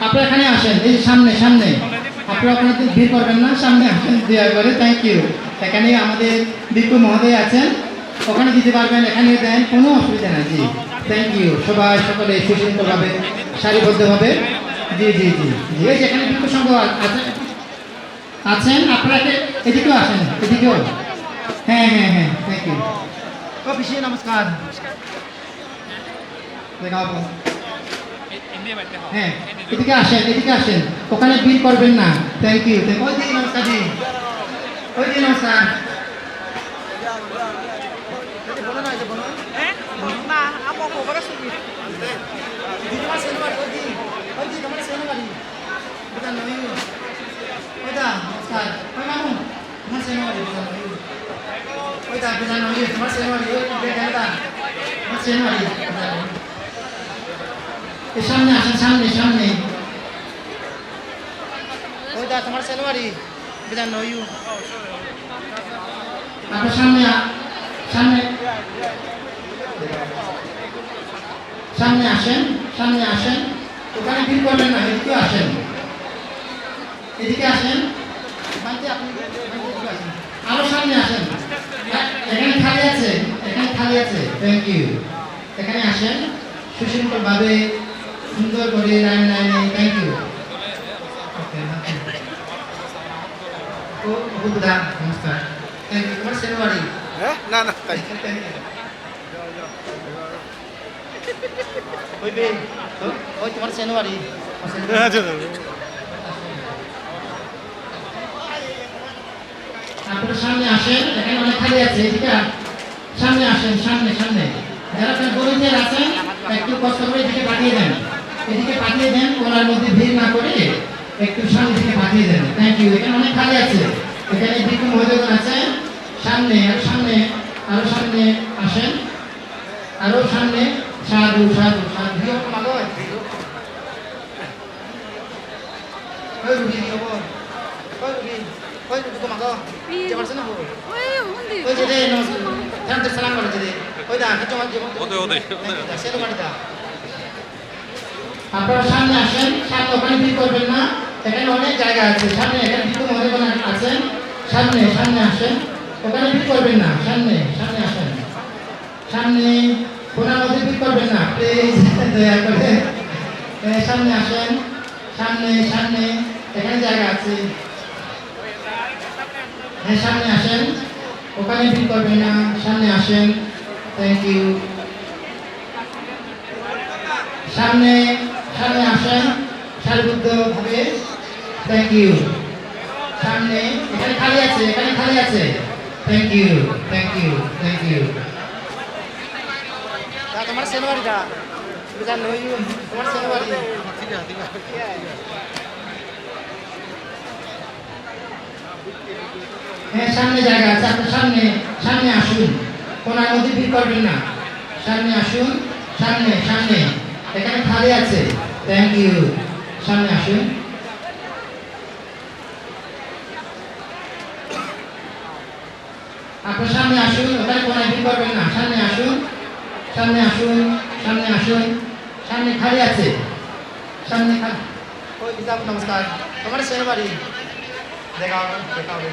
আপনারা এখানে আসেন। এই সামনে সামনে। আপনারা তো ভিড় করবেন না সামনে আসেন দেওয়া করে থ্যাংক ইউ এখানে আমাদের বিপু মহোদয় আছেন। ওখানে দিতে পারবেন এখানে দেন কোনো অসুবিধা নাই জি। থ্যাংক ইউ সবাই সকলে সুশৃঙ্খলভাবে সারিবদ্ধভাবে। জি জি জি জি। এই যে এখানে বিপু সংঘ আছে আছেন। আপনারা একে- এদিকেও আসেন এদিকেও। হ্যাঁ হ্যাঁ হ্যাঁ থ্যাংক ইউ পিসি নমস্কার। দেখাবো হ্যাঁ এদিকে আসেন এদিকে আসেন ওখানে বিল করবেন না থ্যাংক ইউ ওই দিদি নমস্কার ওই দিদি নমস্কার Eh? Kok pada sini? দিদি তোমার সেনবাড়ি ওই দিদি ওই সামনে আসেন সামনে সামনে। ওইটা তোমার সেনবাড়ি বেটা নই আপনার সামনে সামনে। সামনে আসেন সামনে আসেন। ওখানে ভিড় করবেন না এদিকে আসেন। এদিকে আসেন। আরও সামনে আসেন। এখানে খালি আছে এখানে খালি আছে। থ্যাংক ইউ এখানে আসেন। সুশৃঙ্খলভাবে সুন্দর করে লাইন লাইনে থ্যাংক ইউ বুদ্ধা নমস্কার। থ্যাংক ইউ তোমার সেনবাড়ি হ্যাঁ? না না তাই। ওই তোমার সেনবাড়ি আচ্ছা সামনে আসেন এখানে অনেক খালি আছে সামনে আসেন সামনে সামনে। যারা আপনার গরিবের আছেন একটু কষ্ট করে এদিকে পাঠিয়ে দেন। এদিকে পাঠিয়ে দেন ওনার মধ্যে ভিড় না করে একটু সামনে দিকে পাঠিয়ে দেন। থ্যাংক ইউ এখানে অনেক খালি আছে। এখানে বিপু মহোদয়গণ আছেন সামনে আর সামনে আরও সামনে আসেন। আরও সামনে সাধু সাধু সাধু। ওই ওই ওই যে. ওই রে সালাম করে যে ওই দা কিছু আমার জীবন। আপনারা সামনে আসেন, সামনে ওখানে ভিড় করবেন না। এখানে অনেক জায়গা আছে। সামনে, এখানে মনে কোনো আছেন। সামনে সামনে আসেন। ওখানে ভিড় করবেন না। সামনে সামনে আসেন। সামনে কোনার মধ্যে ভিড় করবেন না। প্লিজ, দয়া করে। সামনে আসেন। সামনে সামনে। এখানে জায়গা আছে। হ্যাঁ সামনে আসেন। ওখানে ভিড় করবেন না। সামনে আসেন। থ্যাংক ইউ সামনে সামনে আসেন সারিবদ্ধভাবে। থ্যাংক ইউ সামনে এখানে খালি আছে এখানে খালি আছে। Thank you thank you thank you তোমার সেনবাড়ি হ্যাঁ সামনে জায়গা আছে আপনার সামনে সামনে আসুন। কোনার মধ্যে ভিড় করবেন না। সামনে আসুন সামনে সামনে। এখানে খালি আছে। থ্যাংক ইউ সামনে আসুন। আপনার সামনে আসুন ওখানে কোনায় ভিড় করবেন না। সামনে আসুন সামনে আসুন সামনে আসুন। সামনে খালি আছে। সামনে নমস্কার। তোমার সেনবাড়ি দেখা হবে দেখা হবে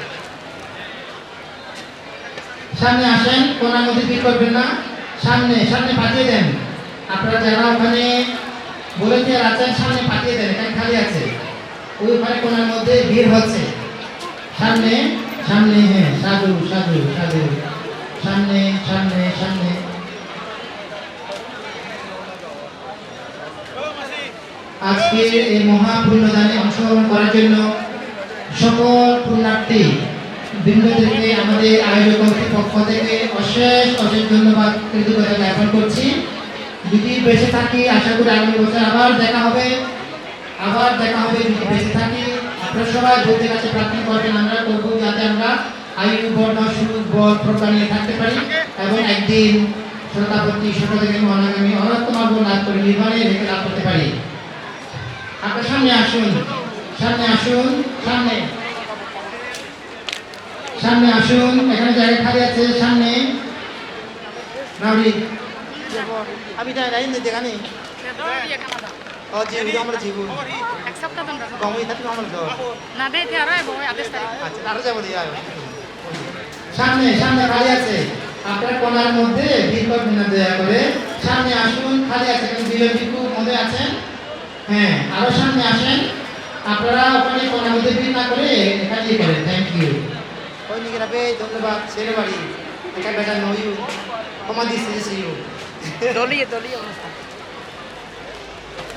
সামনে আসেন কোনার মধ্যে ভিড় করবেন না। সামনে সামনে পাঠিয়ে দেন। আপনারা যারা ওখানে ভলেন্টিয়ার আছেন সামনে পাঠিয়ে দেন, এখানে খালি আছে। ওই ওখানে কোনার মধ্যে ভিড় হচ্ছে। সামনে সামনে হ্যাঁ সাধু সাধু সাধু। সামনে সামনে সামনে। আজকে এই মহা পুণ্যদানে অংশগ্রহণ করার জন্য সকল পুণ্যার্থী থেকে আমাদের আয়োজক কমিটির পক্ষ থেকে অশেষ অশেষ ধন্যবাদ, কৃতজ্ঞতা জ্ঞাপন করছি। যদি বেঁচে থাকি, আশা করি আগামী বছর আবার দেখা হবে। আবার দেখা হবে যদি বেঁচে থাকি। আপনারা সবাই বলতে কাছে প্রার্থনা করবেন আমরা করব যাতে আমরা আয়ু বর্ণ সুখ বল, প্রজ্ঞা থাকতে পারি এবং একদিন শ্রোতাপত্তি শ্রোতাদেরকে অনাগামী অনন্তম আগুন লাভ করে নির্মাণে রেখে লাভ করতে পারি। আপনার সামনে আসুন সামনে আসুন, সামনে। সামনে আসুন, এখানে জায়গা খালি আছে, সামনে। নাউরি। අපි දැන් ලයින් දෙද ගන්නේ ඔව් ජීවි ගමර ජීවු ඇක්සෙප්ට් කරන්න ගමු ඉතින් ගමර දෝ නදේ තියාරයි আদেশ তারিখ যাব দিয়া সামনে সামনে খালি আছে আপনার কোনার মধ্যে বিল করবেন না করে সামনে আসুন খালি আছে কিন্তু মধ্যে আছেন হ্যাঁ আরও সামনে আসেন আপনারা ওখানে কোনার মধ্যে বিল না করে খালি করেন থ্যাংক ইউ ওই ধন্যবাদ ছেলে বাড়ি এটা বেটা নইউ ক্ষমা দিচ্ছি 都立都立